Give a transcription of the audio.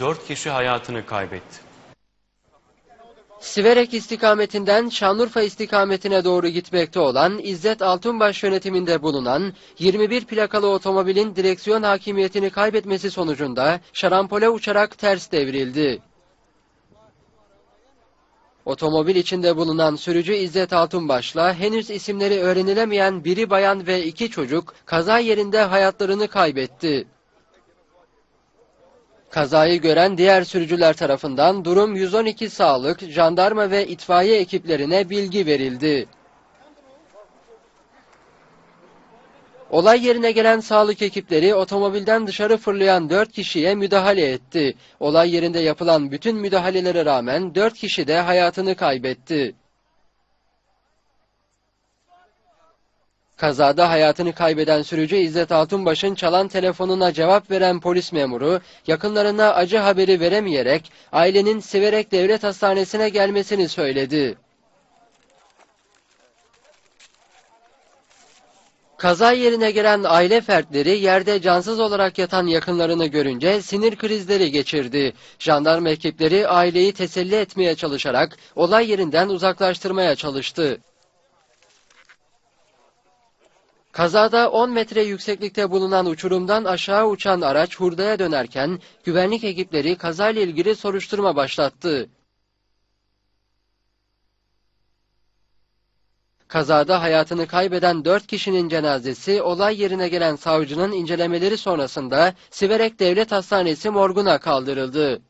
4 kişi hayatını kaybetti. Siverek istikametinden Şanlıurfa istikametine doğru gitmekte olan İzzet Altunbaş yönetiminde bulunan 21 plakalı otomobilin direksiyon hakimiyetini kaybetmesi sonucunda şarampole uçarak ters devrildi. Otomobil içinde bulunan sürücü İzzet Altunbaş'la henüz isimleri öğrenilemeyen biri bayan ve iki çocuk kaza yerinde hayatlarını kaybetti. Kazayı gören diğer sürücüler tarafından durum 112 sağlık, jandarma ve itfaiye ekiplerine bilgi verildi. Olay yerine gelen sağlık ekipleri otomobilden dışarı fırlayan 4 kişiye müdahale etti. Olay yerinde yapılan bütün müdahalelere rağmen 4 kişi de hayatını kaybetti. Kazada hayatını kaybeden sürücü İzzet Altunbaş'ın çalan telefonuna cevap veren polis memuru, yakınlarına acı haberi veremeyerek ailenin Siverek Devlet Hastanesi'ne gelmesini söyledi. Kaza yerine gelen aile fertleri yerde cansız olarak yatan yakınlarını görünce sinir krizleri geçirdi. Jandarma ekipleri aileyi teselli etmeye çalışarak olay yerinden uzaklaştırmaya çalıştı. Kazada 10 metre yükseklikte bulunan uçurumdan aşağı uçan araç hurdaya dönerken güvenlik ekipleri kazayla ilgili soruşturma başlattı. Kazada hayatını kaybeden 4 kişinin cenazesi olay yerine gelen savcının incelemeleri sonrasında Siverek Devlet Hastanesi morguna kaldırıldı.